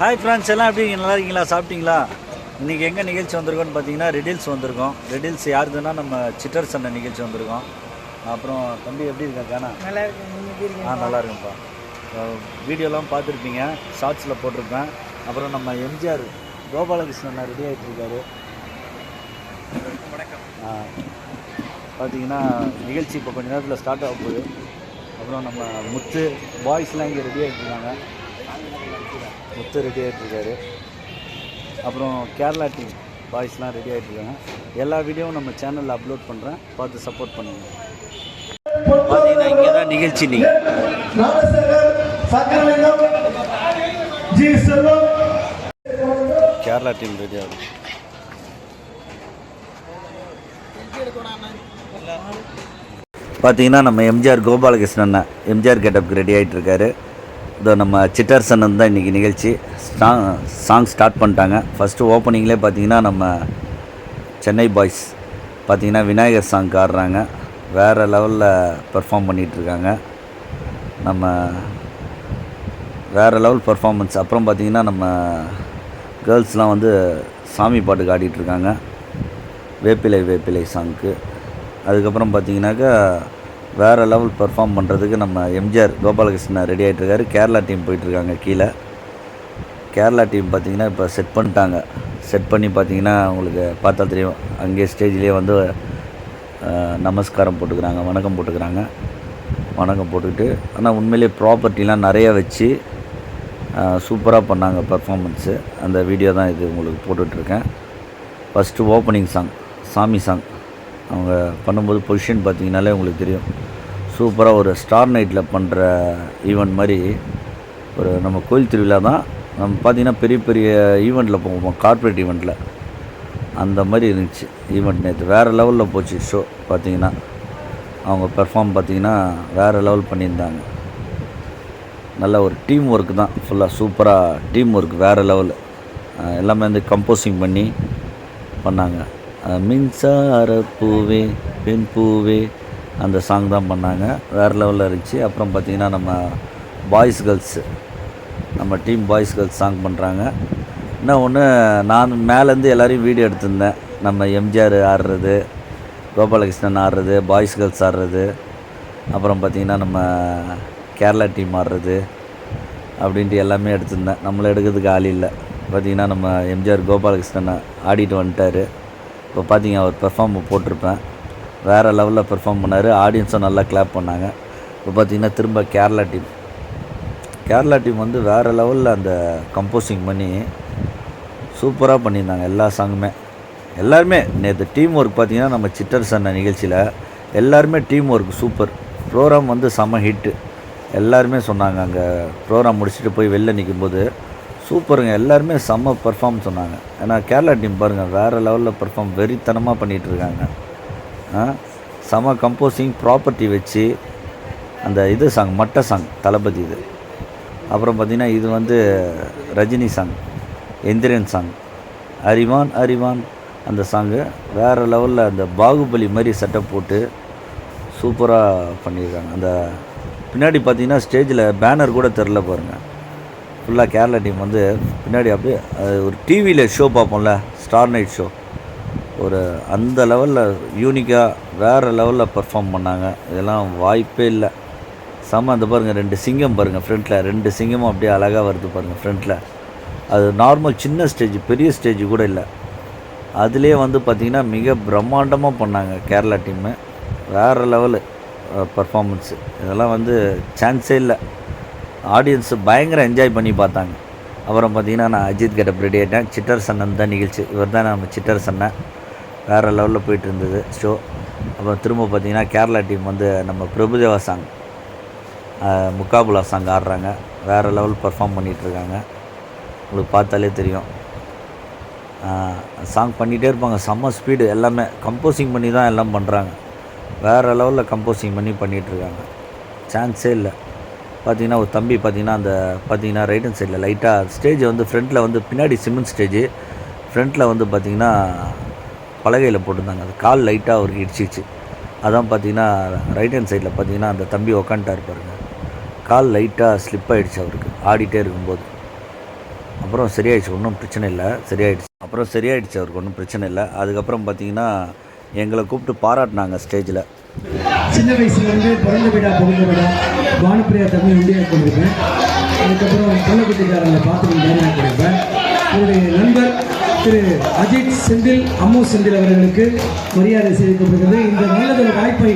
Hi friends எல்லாம் எப்படி? நல்லா இருக்கீங்களா? சாப்பிட்டீங்களா? இன்றைக்கி எங்கே நிகழ்ச்சி வந்திருக்கோம்னு பார்த்தீங்கன்னா ரெடில்ஸ் வந்திருக்கோம். ரெடில்ஸ் யாருதுன்னா நம்ம சிட்டர் சண்டை நிகழ்ச்சி வந்திருக்கோம். அப்புறம் தம்பி எப்படி இருக்கா கானா? நல்லா இருக்கு ஆ நல்லா இருக்கும்ப்பா வீடியோலாம் பார்த்துருப்பீங்க. ஷார்ட்ஸில் போட்டிருப்பேன். அப்புறம் நம்ம எம்ஜிஆர் கோபாலகிருஷ்ணன் ரெடி ஆகிட்டு இருக்காரு. ஆ, பார்த்தீங்கன்னா நிகழ்ச்சி இப்போ கொஞ்ச நேரத்தில் ஸ்டார்ட் ஆக போகுது. அப்புறம் நம்ம முத்து பாய்ஸ்லாம் இங்கே ரெடி ஆகிட்டு இருக்காங்க. முத்து ரெடி ஆகிட்டு இருக்காரு அப்புறம் கேரளா டீம் பாய்ஸ்லாம் ரெடி ஆகிட்டு இருக்காங்க எல்லா வீடியோவும் நம்ம சேனலில் அப்லோட் பண்ணுறேன் பார்த்து சப்போர்ட் பண்ணுங்க. பார்த்தீங்கன்னா இங்கே தான் நிகழ்ச்சி நீங்கள் கேரளா டீம் ரெடி ஆகுது. பார்த்தீங்கன்னா நம்ம எம்ஜிஆர் கோபாலகிருஷ்ணன் அண்ணா எம்ஜிஆர் கெட்டப்புக்கு ரெடி ஆகிட்டு இருக்காரு இதோ நம்ம சிட்டர்சன் தான் இன்றைக்கி நிகழ்ச்சி. சாங் சாங் ஸ்டார்ட் பண்ணிட்டாங்க. ஃபஸ்ட்டு ஓப்பனிங்லேயே பார்த்தீங்கன்னா நம்ம சென்னை பாய்ஸ் பார்த்தீங்கன்னா விநாயகர் சாங் ஆடுறாங்க வேறு லெவலில் பெர்ஃபார்ம் பண்ணிகிட்ருக்காங்க நம்ம வேறு லெவல் பர்ஃபார்மன்ஸ் அப்புறம் பார்த்திங்கன்னா நம்ம கேர்ள்ஸ்லாம் வந்து சாமி பாட்டுக்கு ஆடிட்டுருக்காங்க வேப்பிலை வேப்பிலை சாங்க்கு அதுக்கப்புறம் பார்த்தீங்கன்னாக்கா வேறு லெவல் பெர்ஃபார்ம் பண்ணுறதுக்கு நம்ம எம்ஜிஆர் கோபாலகிருஷ்ணன் ரெடி ஆகிட்டு இருக்காரு கேரளா டீம் போயிட்டுருக்காங்க கீழே. கேரளா டீம் பார்த்தீங்கன்னா இப்போ செட் பண்ணிட்டாங்க. செட் பண்ணி பார்த்தீங்கன்னா உங்களுக்கு பார்த்தா தெரியும். அங்கேயே ஸ்டேஜ்லேயே வந்து நமஸ்காரம் போட்டுக்கிறாங்க வணக்கம் போட்டுக்கிறாங்க. வணக்கம் போட்டுக்கிட்டு ஆனால் உண்மையிலேயே ப்ராப்பர்ட்டிலாம் நிறைய வச்சு சூப்பராக பண்ணாங்க பர்ஃபாமன்ஸு அந்த வீடியோ தான் இது உங்களுக்கு போட்டுட்ருக்கேன். First opening song Saami song அவங்க பண்ணும்போது பொசிஷன் பார்த்தீங்கனாலே உங்களுக்கு தெரியும். சூப்பராக ஒரு ஸ்டார் நைட்டில் பண்ணுற ஈவெண்ட் மாதிரி ஒரு நம்ம கோயில் திருவிழா தான் நம்ம பார்த்தீங்கன்னா பெரிய பெரிய ஈவெண்ட்டில் போவோம் கார்ப்பரேட் ஈவெண்ட்டில் அந்த மாதிரி இருந்துச்சு ஈவெண்ட் நேற்று வேறு லெவலில் போச்சு ஷோ பார்த்தீங்கன்னா. அவங்க பெர்ஃபார்ம் பார்த்தீங்கன்னா வேறு லெவல் பண்ணியிருந்தாங்க. நல்ல ஒரு டீம் ஒர்க் தான். ஃபுல்லாக சூப்பராக டீம் ஒர்க் வேறு லெவல் எல்லாமே வந்து கம்போசிங் பண்ணி பண்ணாங்க. மின்சார பூவே பெண் பூவே. அந்த சாங் தான் பண்ணாங்க. வேறு லெவலில் இருந்துச்சு. அப்புறம் பார்த்திங்கன்னா நம்ம பாய்ஸ் கேர்ள்ஸு நம்ம டீம் பாய்ஸ் கேர்ள்ஸ் சாங் பண்ணுறாங்க இன்னும் ஒன்று நான் மேலேருந்து எல்லோரையும் வீடியோ எடுத்திருந்தேன். நம்ம எம்ஜிஆர் ஆடுறது கோபாலகிருஷ்ணன் ஆடுறது பாய்ஸ் கேர்ள்ஸ் ஆடுறது. அப்புறம் பார்த்திங்கன்னா நம்ம கேரளா டீம் ஆடுறது அப்படின்ட்டு எல்லாமே எடுத்திருந்தேன். நம்மளை எடுக்கிறதுக்கு ஆள் இல்லை. பார்த்திங்கன்னா நம்ம எம்ஜிஆர் கோபாலகிருஷ்ணன் ஆடிட்டு வந்துட்டார். இப்போ பார்த்தீங்க அவர் பெர்ஃபார்ம் போட்டிருப்பேன். வேறு லெவலில் பெர்ஃபார்ம் பண்ணார். ஆடியன்ஸும் நல்லா கிளாப் பண்ணாங்க. இப்போ பார்த்தீங்கன்னா திரும்ப கேரளா டீம் கேரளா டீம் வந்து வேறு லெவலில் அந்த கம்போசிங் பண்ணி சூப்பராக பண்ணியிருந்தாங்க எல்லா சாங்குமே எல்லாருமே நேற்று டீம் ஒர்க் பார்த்தீங்கன்னா நம்ம சிட்டர் சன்ன நிகழ்ச்சியில் எல்லாருமே டீம் ஒர்க் சூப்பர் ப்ரோக்ராம் வந்து செம ஹிட்டு எல்லாருமே சொன்னாங்க அங்கே ப்ரோக்ராம் முடிச்சுட்டு போய் வெளில நிற்கும்போது சூப்பருங்க. எல்லாருமே செம்ம பர்ஃபார்ம் சொன்னாங்க. ஏன்னா கேரளா டீம் பாருங்கள் வேறு லெவலில் பெர்ஃபார்ம் வெறித்தனமாக பண்ணிகிட்டு இருக்காங்க செம கம்போசிங் ப்ராப்பர்ட்டி வச்சு அந்த இது சாங் மட்ட சாங் தளபதி இது. அப்புறம் பார்த்திங்கன்னா இது வந்து ரஜினி சாங் எந்திரன் சாங் அறிவான் அறிவான் அந்த சாங்கு வேறு லெவலில் அந்த பாகுபலி மாதிரி செட்டப் போட்டு சூப்பராக பண்ணியிருக்காங்க. அந்த பின்னாடி பார்த்திங்கன்னா ஸ்டேஜில் பேனர் கூட தெரில பாருங்கள் ஃபுல்லாக கேரளா டீம் வந்து பின்னாடி அப்படியே அது ஒரு டிவியில் ஷோ பார்ப்போம்ல ஸ்டார் நைட் ஷோ ஒரு அந்த லெவலில் யூனிக்காக வேறு லெவலில் பெர்ஃபார்ம் பண்ணாங்க. இதெல்லாம் வாய்ப்பே இல்லை. செம்ம அந்த பாருங்கள் ரெண்டு சிங்கம் பாருங்கள் ஃப்ரண்ட்டில் ரெண்டு சிங்கமும் அப்படியே அழகாக வருது பாருங்கள் ஃப்ரண்ட்டில் அது நார்மல் சின்ன ஸ்டேஜ் பெரிய ஸ்டேஜ் கூட இல்லை. அதுலேயே வந்து பார்த்திங்கன்னா மிக பிரம்மாண்டமாக பண்ணாங்க கேரளா டீம்மு வேறு லெவலு பர்ஃபார்மன்ஸு இதெல்லாம் வந்து சான்ஸே இல்லை. ஆடியன்ஸு பயங்கர என்ஜாய் பண்ணி பார்த்தாங்க. அப்புறம் பார்த்தீங்கன்னா நான் அஜித் கிட்ட ரெடி ஆகிட்டேன் சிட்டர் சன்னன் தான் நிகழ்ச்சி. இவர் தான் நம்ம சிட்டர் சன்னன். வேறு லெவலில் போயிட்டு இருந்தது ஷோ அப்புறம் திரும்ப பார்த்தீங்கன்னா கேரளா டீம் வந்து நம்ம பிரபுதேவா சாங் முக்காபுலா சாங் ஆடுறாங்க. வேறு லெவல் பர்ஃபார்ம் பண்ணிகிட்ருக்காங்க உங்களுக்கு பார்த்தாலே தெரியும். சாங் பண்ணிகிட்டே இருப்பாங்க. செம்ம ஸ்பீடு எல்லாமே. கம்போசிங் பண்ணி தான் எல்லாம் பண்ணுறாங்க வேறு லெவலில் கம்போசிங் பண்ணி பண்ணிகிட்ருக்காங்க சான்ஸே இல்லை. பார்த்தீங்கன்னா ஒரு தம்பி பார்த்தீங்கன்னா அந்த பார்த்தீங்கன்னா ரைட் ஹேண்ட் சைடில் லைட்டாக ஸ்டேஜ் வந்து ஃப்ரண்ட்டில் வந்து பின்னாடி சிமெண்ட் ஸ்டேஜ் ஃப்ரண்ட்டில் வந்து பார்த்தீங்கன்னா பலகையில் போட்டிருந்தாங்க. அது கால் லைட்டாக அவருக்கு இடிச்சிச்சு அதான் பார்த்தீங்கன்னா ரைட் ஹேண்ட் சைடில் பார்த்தீங்கன்னா அந்த தம்பி உக்காந்துட்டார் இருப்பாருங்க கால் லைட்டாக ஸ்லிப் ஆகிடுச்சு அவருக்கு. ஆடிட்டே இருக்கும்போது. அப்புறம் சரியாயிடுச்சு. ஒன்றும் பிரச்சனை இல்லை. சரியாயிடுச்சு. அப்புறம் சரியாயிடுச்சு. அவருக்கு ஒன்றும் பிரச்சனை இல்லை. அதுக்கப்புறம் பார்த்திங்கன்னா எங்களை கூப்பிட்டு பாராட்டினாங்க ஸ்டேஜில் சின்ன வயசுல இருந்து பிறந்த வீடா பிறந்த வீடா வானப்பிரியா தமிழ் உண்டியாக கொண்டிருப்பேன். அதுக்கப்புறம் கள்ளக்குட்டிக்காரங்களை பார்த்து நேரம் கொண்டிருப்பேன் என்னுடைய நண்பர் திரு அஜித் செந்தில் அம்மு செந்தில் அவர்களுக்கு மரியாதை செய்யப்படுகிறது இந்த நல்லதொரு வாய்ப்பை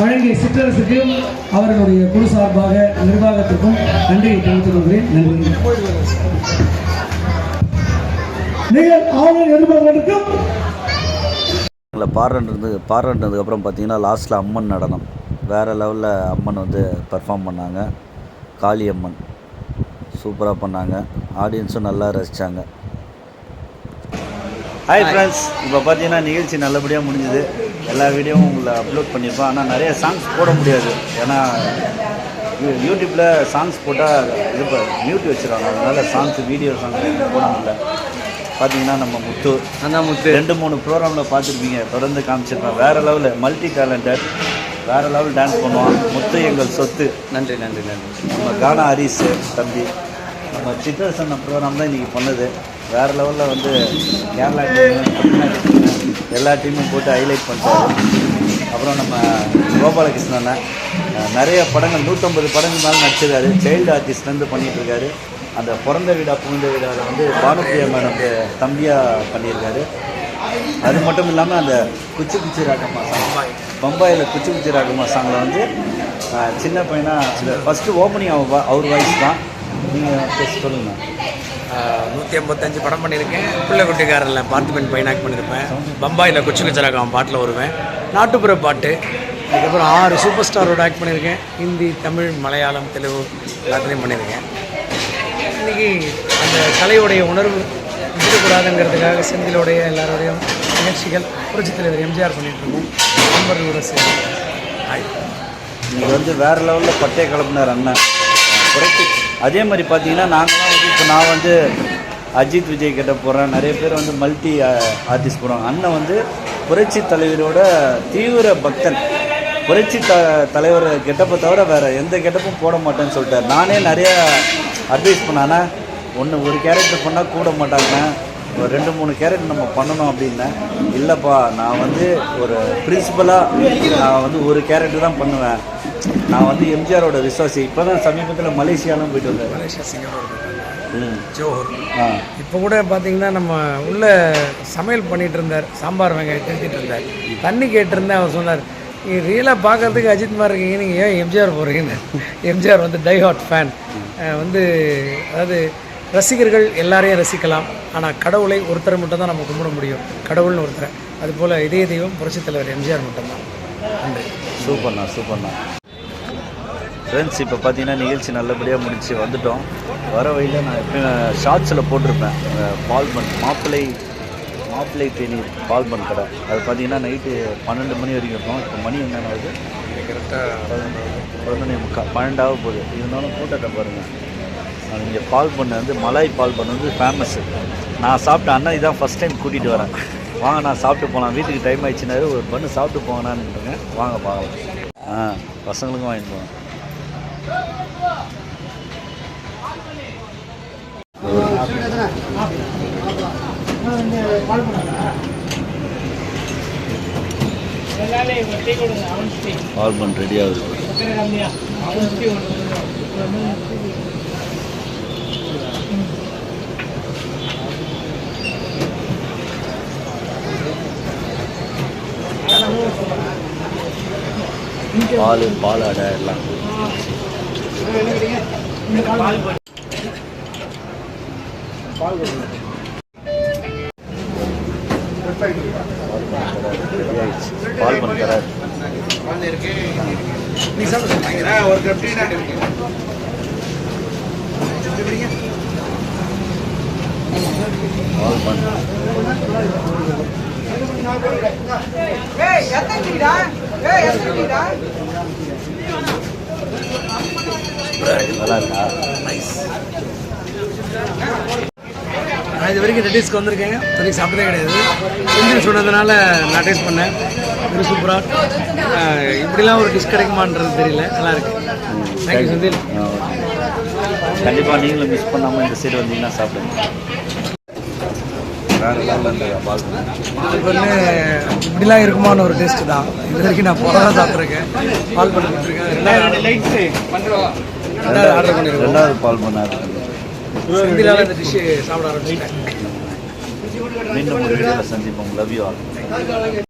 வழங்கிய சிற்றரசுக்கும் அவர்களுடைய குழு சார்பாக நிர்வாகத்திற்கும் நன்றியை தெரிவித்துக் கொள்கிறேன். நன்றி. நீங்கள் ஆளுநர் என்பவர்களுக்கும் எங்களை பாடுறது பாடுறதுக்கப்புறம் பார்த்தீங்கன்னா லாஸ்ட்டில் அம்மன் நடனம் வேறு லெவலில் அம்மன் வந்து பெர்ஃபார்ம் பண்ணாங்க காளியம்மன் சூப்பராக பண்ணாங்க ஆடியன்ஸும் நல்லா ரசித்தாங்க ஹாய் ஃப்ரெண்ட்ஸ் இப்போ பார்த்தீங்கன்னா நிகழ்ச்சி நல்லபடியாக முடிஞ்சுது எல்லா வீடியோவும் உங்களை அப்லோட் பண்ணியிருப்பேன் ஆனால் நிறைய சாங்ஸ் போட முடியாது ஏன்னா யூடியூப்பில் சாங்ஸ் போட்டால் இது மியூட் வச்சுருவாங்க அதனால் சாங்ஸ் வீடியோ சாங்ஸ் போட முடியல பார்த்தீங்கன்னா நம்ம முத்து. அதான் முத்து. ரெண்டு மூணு ப்ரோக்ராமில் பார்த்துருப்பீங்க தொடர்ந்து காமிச்சிருப்பேன். வேறு லெவலில் மல்டி டேலண்டட் வேறு லெவல் டான்ஸ் பண்ணுவான். முத்து எங்கள் சொத்து. நன்றி நன்றி நன்றி. நம்ம கானா ஹரிஸ் தம்பி. நம்ம சித்திரசன்ன ப்ரோக்ராம் தான் இன்றைக்கி பண்ணது. வேறு லெவலில் வந்து கேரளா டீமு எல்லா டீமும் போட்டு ஹைலைட் பண்ணிட்டாரு. அப்புறம் நம்ம கோபாலகிருஷ்ணன் நிறைய படங்கள் நூற்றம்பது படங்கள் மேலே நடிச்சிருக்காரு. சைல்டு ஆர்டிஸ்ட்லேருந்து பண்ணிகிட்ருக்காரு அந்த பிறந்த வீடா புகுந்த வீடாவில் வந்து பானுப்பிரியா மேடம் தம்பியாக பண்ணியிருக்காரு. அது மட்டும் இல்லாமல் அந்த குச்சி குச்சி ராகமா சாங் பம்பாயில் குச்சி குச்சி ராகமா சாங்கில் வந்து சின்ன பையனாக அந்த ஃபஸ்ட்டு ஓப்பனிங் அவர் அவர் வாய்ஸ் தான். நீங்கள் சொல்லுங்கள் நூற்றி ஐம்பத்தஞ்சு படம் பண்ணியிருக்கேன். பிள்ளைக்குட்டிக்காரில் பார்த்திபன் பைனாக் பண்ணியிருப்பேன். பம்பாயில் குச்சி குச்சி ராகம் பாட்டில் வருவேன். நாட்டுப்புற பாட்டு. அதுக்கப்புறம் ஆறு சூப்பர் ஸ்டாரோட ஆக்ட் பண்ணியிருக்கேன். ஹிந்தி தமிழ் மலையாளம் தெலுங்கு எல்லாத்துலேயும் பண்ணியிருக்கேன். இன்னைக்கு அந்த கலையுடைய உணர்வு விட்டுக்கூடாதுங்கிறதுக்காக செந்திலோடைய எல்லாரோடையும் நிகழ்ச்சிகள் புரட்சித் தலைவர் எம்ஜிஆர் பண்ணிட்டு இருக்கோம் நண்பர்களோட சேர்ந்து. ஹாய் இன்னைக்கு வந்து வேறு லெவலில் பட்டய கலப்பினார் அண்ணன். புரட்சி. அதே மாதிரி பார்த்தீங்கன்னா நாங்களாம் வந்து இப்போ நான் வந்து அஜித் விஜய் கிட்ட போகிறேன் நிறைய பேர் வந்து மல்டி ஆர்டிஸ்ட் போகிறாங்க அண்ணன் வந்து புரட்சி தலைவரோட தீவிர பக்தன். புரட்சி த தலைவர் கெட்டப்பை தவிர வேறு எந்த கெட்டப்பும் போட மாட்டேன்னு சொல்லிட்டார். நானே நிறையா அட்வைஸ் பண்ணானே ஒன்று ஒரு கேரக்டர் பண்ணால் கூட மாட்டாங்க. ஒரு ரெண்டு மூணு கேரக்டர் நம்ம பண்ணணும் அப்படின்னேன் இல்லைப்பா நான் வந்து ஒரு பிரின்சிபலாக நான் வந்து ஒரு கேரக்டர் தான் பண்ணுவேன். நான் வந்து எம்ஜிஆரோட விசுவாசி இப்போ தான் சமீபத்தில் மலேசியாலாம் போயிட்டு வந்தேன். மலேசியா சிங்கப்பூர் ம். ஜோஹர். இப்போ கூட பார்த்தீங்கன்னா நம்ம உள்ள சமையல் பண்ணிட்டு இருந்தார். சாம்பார் வெங்காயம் திருத்திட்டு இருந்தார். தண்ணி கேட்டிருந்தேன் அவர் சொன்னார் ரீலாக ரியலாக பார்க்கறதுக்கு அஜித் மாதிரி இருக்கீங்க நீங்கள் ஏன் எம்ஜிஆர் போகிறீங்கன்னு எம்ஜிஆர் வந்து டை ஹாட் ஃபேன் வந்து அதாவது ரசிகர்கள் எல்லாரையும் ரசிக்கலாம். ஆனால் கடவுளை ஒருத்தரை மட்டும் தான் நம்ம கும்பிட முடியும். கடவுள்னு ஒருத்தரை. அதுபோல் இதய தெய்வம் புரட்சித் தலைவர் எம்ஜிஆர் மட்டும்தான். நன்றி. சூப்பர்ண்ணா சூப்பர்ண்ணா ஃப்ரெண்ட்ஸ் இப்போ பார்த்தீங்கன்னா நிகழ்ச்சி நல்லபடியாக முடிச்சு வந்துட்டோம். வர வழியில் நான் எப்பயும் ஷார்ட்ஸில் போட்டிருப்பேன். பால் மாப்பிள்ளை மாப்பிள்ளை தேநீர் பால் பன் கடை. அது பார்த்தீங்கன்னா நைட்டு பன்னெண்டு மணி வரைக்கும் இருக்கும். இப்போ மணி என்னென்ன ஆகுது? கரெக்டாக பதினொன்று முக்கால் பன்னெண்டாக போகுது. இருந்தாலும் கூட்டத்தை பாருங்கள் இங்கே பால் பண்ணு வந்து மலாய் பால் பண்ணு வந்து ஃபேமஸ்ஸு நான் சாப்பிட்ட அண்ணன் இதான் ஃபஸ்ட் டைம் கூட்டிகிட்டு வரேன். வாங்க நான் சாப்பிட்டு போகலாம் வீட்டுக்கு டைம் ஆயிடுச்சுனாரு ஒரு பண்ணு சாப்பிட்டு போங்கண்ணான்னு வாங்க பார்க்கலாம். ஆ பசங்களுக்கும் வாங்கிட்டு போங்க பால் பண்ணு ரெடி ஆகுது. பால் பால் அடை எல்லாம். ரெடி ஆயிடுச்சு பால் பண்ண தராது நீ சாப்பிட்டு ஒரு பால் பண்ண நல்லா இருக்கா? நான் இது வரைக்கும் ரெட்டிஸ்க்கு வந்திருக்கேன். வரைக்கும் சாப்பிட்டதே கிடையாது. செந்தில் சொன்னதுனால நான் டேஸ்ட் பண்ணேன். வெரி சூப்பராக இப்படிலாம் ஒரு டிஷ் கிடைக்குமான்றது தெரியல. நல்லா இருக்கு. Thank you Senthil. கண்டிப்பாக நீங்களும் மிஸ் பண்ணாமல் இந்த சைடு வந்தீங்கன்னா சாப்பிடுங்க. இது வந்து இப்படிலாம் இருக்குமான்னு ஒரு டேஸ்ட் தான். இது வரைக்கும் நான் புறா சாப்பிட்ருக்கேன் பால் பண்ணி கொடுத்துருக்கேன் ரெண்டாவது ஆர்டர் பண்ணியிருக்கோம் ரெண்டாவது பால் பண்ணாரு. செந்திலால இந்த டிஷ்ஷு சாப்பிட ஆரம்பிச்சிட்டேன். மீண்டும் ஒரு வீடியோவில் சந்திப்போம். Love you all